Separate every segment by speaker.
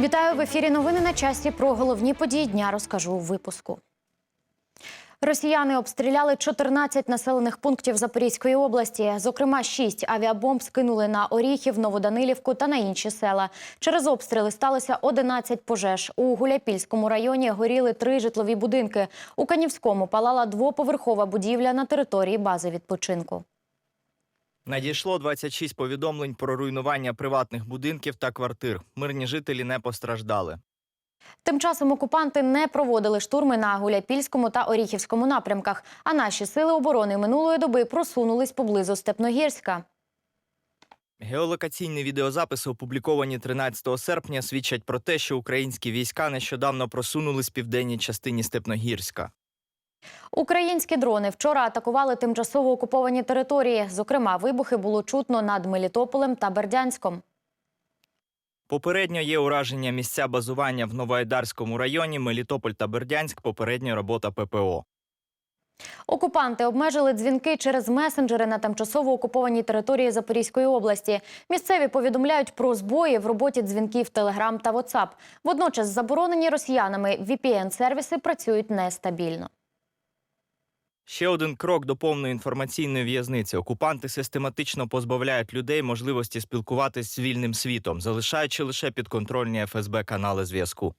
Speaker 1: Вітаю в ефірі. Новини на часі. Про головні події дня розкажу у випуску. Росіяни обстріляли 14 населених пунктів Запорізької області. Зокрема, 6 авіабомб скинули на Оріхів, Новоданилівку та на інші села. Через обстріли сталося 11 пожеж. У Гуляпільському районі горіли три житлові будинки. У Канівському палала двоповерхова будівля на території бази відпочинку.
Speaker 2: Надійшло 26 повідомлень про руйнування приватних будинків та квартир. Мирні жителі не постраждали.
Speaker 1: Тим часом окупанти не проводили штурми на Гуляпільському та Оріхівському напрямках. А наші сили оборони минулої доби просунулись поблизу Степногірська.
Speaker 2: Геолокаційні відеозаписи, опубліковані 13 серпня, свідчать про те, що українські війська нещодавно просунулись в південній частині Степногірська.
Speaker 1: Українські дрони вчора атакували тимчасово окуповані території. Зокрема, вибухи було чутно над Мелітополем та Бердянськом.
Speaker 2: Попередньо є ураження місця базування в Новоайдарському районі, Мелітополь та Бердянськ. Попередня робота ППО.
Speaker 1: Окупанти обмежили дзвінки через месенджери на тимчасово окупованій території Запорізької області. Місцеві повідомляють про збої в роботі дзвінків Telegram та WhatsApp. Водночас заборонені росіянами VPN-сервіси працюють нестабільно.
Speaker 2: Ще один крок до повної інформаційної в'язниці. Окупанти систематично позбавляють людей можливості спілкуватись з вільним світом, залишаючи лише підконтрольні ФСБ канали зв'язку.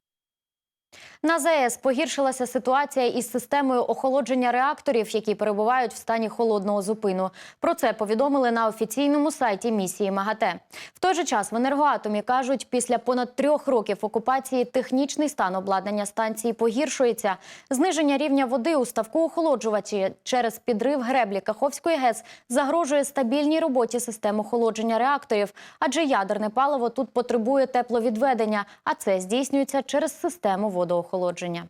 Speaker 1: На ЗАЕС погіршилася ситуація із системою охолодження реакторів, які перебувають в стані холодного зупину. Про це повідомили на офіційному сайті місії МАГАТЕ. В той же час в енергоатомі кажуть, після понад трьох років окупації технічний стан обладнання станції погіршується. Зниження рівня води у ставку охолоджувачі через підрив греблі Каховської ГЕС загрожує стабільній роботі систем охолодження реакторів, адже ядерне паливо тут потребує тепловідведення, а це здійснюється через систему водоохолодження.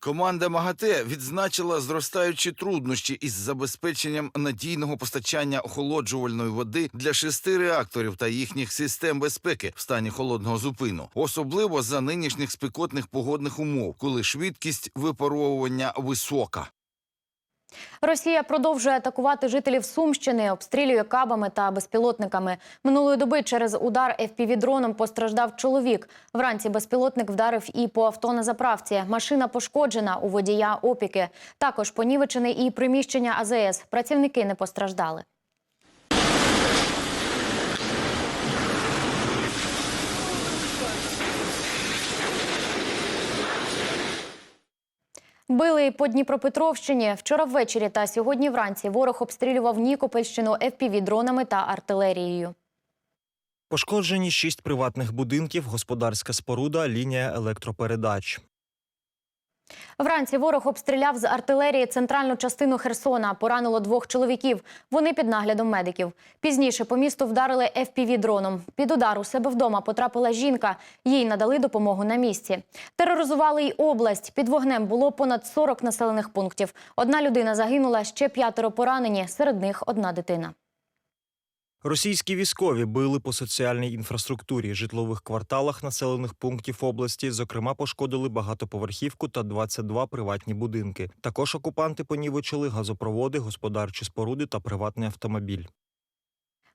Speaker 3: Команда МАГАТЕ відзначила зростаючі труднощі із забезпеченням надійного постачання охолоджувальної води для шести реакторів та їхніх систем безпеки в стані холодного зупину, особливо за нинішніх спекотних погодних умов, коли швидкість випаровування висока.
Speaker 1: Росія продовжує атакувати жителів Сумщини, обстрілює кабами та безпілотниками. Минулої доби через удар FPV-дроном постраждав чоловік. Вранці безпілотник вдарив і по авто на заправці. Машина пошкоджена у водія опіки. Також понівечене і приміщення АЗС. Працівники не постраждали. Били по Дніпропетровщині. Вчора ввечері та сьогодні вранці ворог обстрілював Нікопольщину FPV-дронами та артилерією.
Speaker 4: Пошкоджені шість приватних будинків, господарська споруда, лінія електропередач.
Speaker 1: Вранці ворог обстріляв з артилерії центральну частину Херсона. Поранило двох чоловіків. Вони під наглядом медиків. Пізніше по місту вдарили FPV-дроном. Під удар у себе вдома потрапила жінка. Їй надали допомогу на місці. Тероризували й область. Під вогнем було понад 40 населених пунктів. Одна людина загинула, ще п'ятеро поранені. Серед них одна дитина.
Speaker 4: Російські військові били по соціальній інфраструктурі, житлових кварталах населених пунктів області. Зокрема, пошкодили багатоповерхівку та 22 приватні будинки. Також окупанти понівечили газопроводи, господарчі споруди та приватний автомобіль.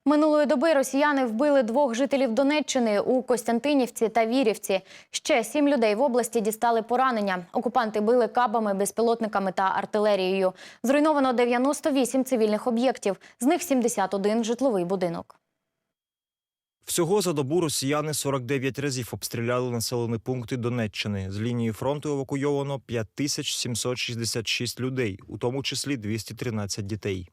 Speaker 1: Минулої доби росіяни вбили двох жителів Донеччини у Костянтинівці та Вірівці. Ще сім людей в області дістали поранення. Окупанти били кабами, безпілотниками та артилерією. Зруйновано 98 цивільних об'єктів, з них 71 житловий будинок.
Speaker 4: Всього за добу росіяни 49 разів обстріляли населені пункти Донеччини. З лінії фронту евакуйовано 5766 людей, у тому числі 213 дітей.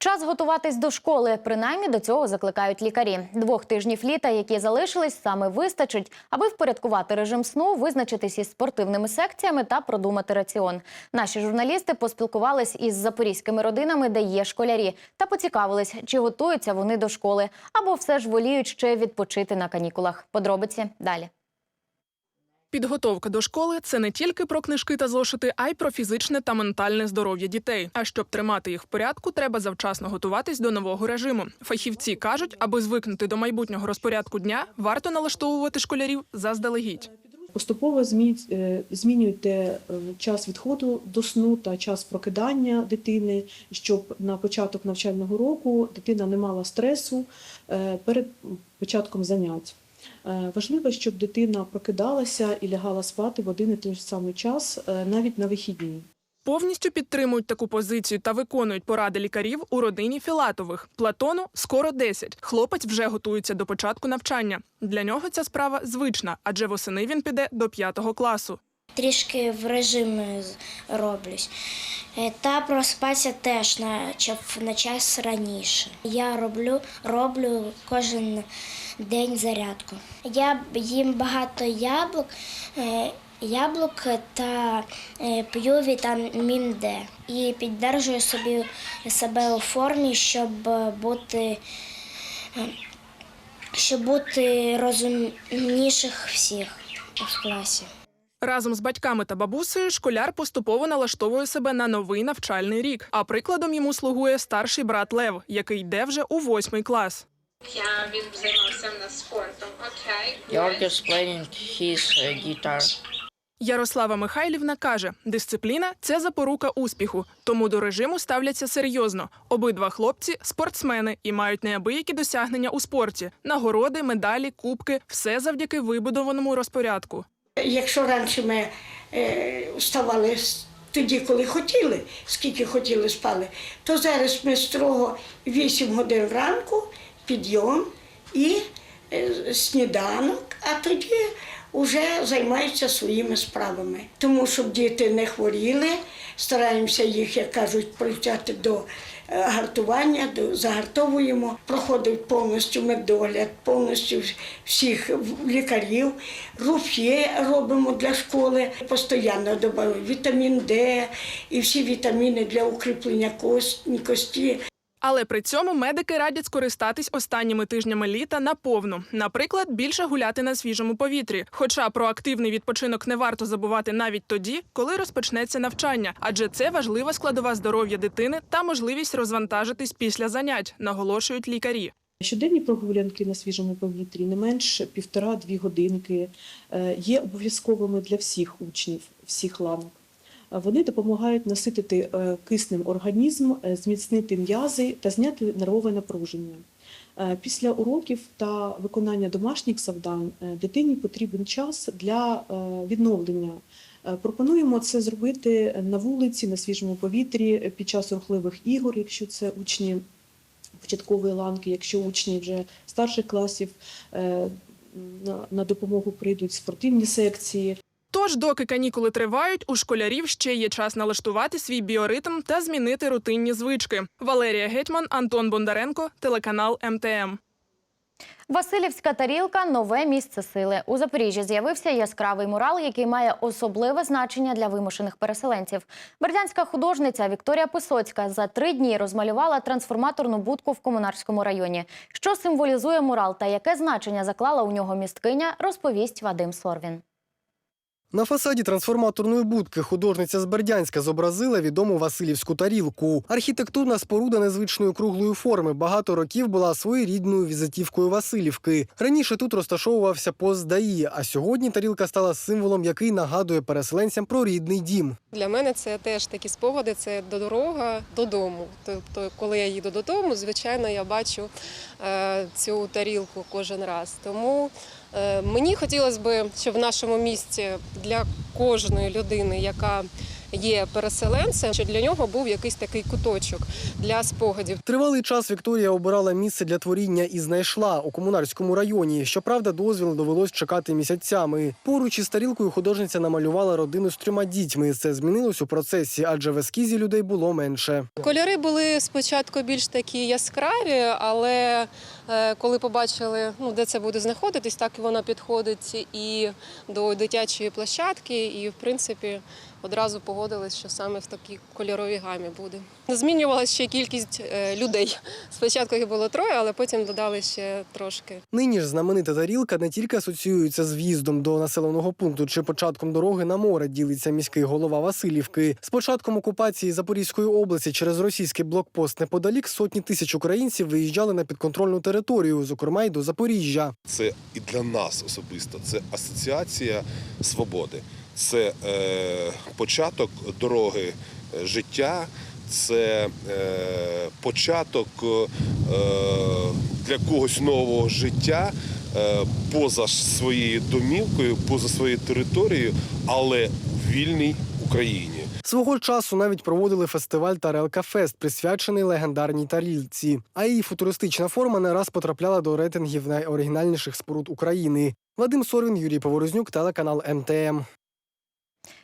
Speaker 1: Час готуватись до школи. Принаймні до цього закликають лікарі. Двох тижнів літа, які залишились, саме вистачить, аби впорядкувати режим сну, визначитись із спортивними секціями та продумати раціон. Наші журналісти поспілкувались із запорізькими родинами, де є школярі, та поцікавились, чи готуються вони до школи, або все ж воліють ще відпочити на канікулах. Подробиці далі.
Speaker 5: Підготовка до школи це не тільки про книжки та зошити, а й про фізичне та ментальне здоров'я дітей. А щоб тримати їх в порядку, треба завчасно готуватись до нового режиму. Фахівці кажуть, аби звикнути до майбутнього розпорядку дня, варто налаштовувати школярів заздалегідь.
Speaker 6: Поступово е, змінюйте е, час відходу до сну та час прокидання дитини, щоб на початок навчального року дитина не мала стресу е, перед початком занять. Е, Важливо, щоб дитина прокидалася і лягала спати в один і той самий час, е, навіть на вихідні.
Speaker 5: Повністю підтримують таку позицію та виконують поради лікарів у родині Філатових. Платону скоро 10. Хлопець вже готується до початку навчання. Для нього ця справа звична, адже восени він піде до п'ятого класу.
Speaker 7: Трішки в режимі з- роблюсь. Е, Та проспатися теж на, на час раніше. Я роблю, роблю кожен день зарядку. Я їм багато яблук, е, яблук та е, п'ю вітамін Д. І піддержую собі себе у формі, щоб бути, е, щоб бути розумніших всіх в класі.
Speaker 5: Разом з батьками та бабусею школяр поступово налаштовує себе на новий навчальний рік. А прикладом йому слугує старший брат Лев, який йде вже у восьмий клас.
Speaker 8: Я він займався в нас спортом. Окей.
Speaker 9: Playing his uh, guitar.
Speaker 5: Ярослава Михайлівна каже, дисципліна це запорука успіху, тому до режиму ставляться серйозно. Обидва хлопці спортсмени і мають неабиякі досягнення у спорті: нагороди, медалі, кубки все завдяки вибудованому розпорядку.
Speaker 10: Якщо раніше ми е, вставали тоді, коли хотіли, скільки хотіли спали, то зараз ми строго 8 годин вранку, підйом і е, сніданок, а тоді вже займаються своїми справами. Тому щоб діти не хворіли, стараємося їх, як кажуть, привчати до е, гартування, до, загартовуємо, проходить повністю медогляд, повністю всіх лікарів, руф'є робимо для школи, постійно додаємо вітамін Д і всі вітаміни для укріплення кості.
Speaker 5: Але при цьому медики радять скористатись останніми тижнями літа наповну. Наприклад, більше гуляти на свіжому повітрі. Хоча про активний відпочинок не варто забувати навіть тоді, коли розпочнеться навчання, адже це важлива складова здоров'я дитини та можливість розвантажитись після занять, наголошують лікарі.
Speaker 6: Щоденні прогулянки на свіжому повітрі не менш півтора-дві годинки е, є обов'язковими для всіх учнів, всіх ланок. Вони допомагають наситити е, киснем організм, е, зміцнити м'язи та зняти нервове напруження. Е, Після уроків та виконання домашніх завдань дитині потрібен час для відновлення. Пропонуємо це зробити на вулиці, на свіжому повітрі під час рухливих ігор, якщо це учні початкової ланки, якщо учні вже старших класів на допомогу прийдуть спортивні секції.
Speaker 5: Тож, доки канікули тривають, у школярів ще є час налаштувати свій біоритм та змінити рутинні звички. Валерія Гетьман, Антон Бондаренко, телеканал МТМ.
Speaker 1: Васильівська тарілка нове місце сили. У Запоріжжі з'явився яскравий мурал, який має особливе значення для вимушених переселенців. Бердянська художниця Вікторія Писоцька за три дні розмалювала трансформаторну будку в комунарському районі. Що символізує мурал та яке значення заклала у нього місткиня, розповість Вадим Сорвін.
Speaker 11: На фасаді трансформаторної будки художниця з Бердянська зобразила відому Васильівську тарілку. Архітектурна споруда незвичної круглої форми багато років була своєрідною візитівкою Васильівки. Раніше тут розташовувався пост ДАІ, а сьогодні тарілка стала символом, який нагадує переселенцям про рідний дім.
Speaker 12: Для мене це теж такі спогади, це дорога додому. Тобто, коли я їду додому, звичайно, я бачу е, цю тарілку кожен раз. Тому мені хотілося б, щоб в нашому місті для кожної людини, яка є переселенцем, що для нього був якийсь такий куточок для спогадів.
Speaker 11: Тривалий час Вікторія обирала місце для творіння і знайшла у комунарському районі. Щоправда, дозвіл довелось чекати місяцями. Поруч із тарілкою художниця намалювала родину з трьома дітьми. Це змінилось у процесі, адже в ескізі людей було менше.
Speaker 12: Кольори були спочатку більш такі яскраві, але е, коли побачили, ну, де це буде знаходитись, так і вона підходить і до дитячої площадки, і в принципі одразу погодились, що саме в такій кольоровій гамі буде. Змінювалася ще кількість е, людей. Спочатку їх було троє, але потім додали ще трошки.
Speaker 11: Нині ж знаменита тарілка не тільки асоціюється з в'їздом до населеного пункту чи початком дороги на море, ділиться міський голова Васильівки. З початком окупації Запорізької області через російський блокпост неподалік сотні тисяч українців виїжджали на підконтрольну територію, зокрема й до Запоріжжя.
Speaker 13: Це і для нас особисто це асоціація свободи, це е, початок дороги е, життя, це е, початок е, для когось нового життя, е, поза своєю домівкою, поза своєю територією, але в вільній Україні.
Speaker 11: Свого часу навіть проводили фестиваль Тарелка Фест, присвячений легендарній тарілці. А її футуристична форма не раз потрапляла до рейтингів найоригінальніших споруд України. Вадим Сорвін, Юрій Поворознюк, телеканал МТМ.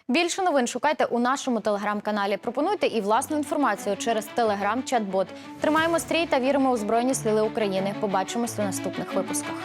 Speaker 1: Більше новин шукайте у нашому телеграм-каналі. Пропонуйте і власну інформацію через телеграм-чат-бот. Тримаємо стрій та віримо у Збройні Сили України. Побачимось у наступних випусках.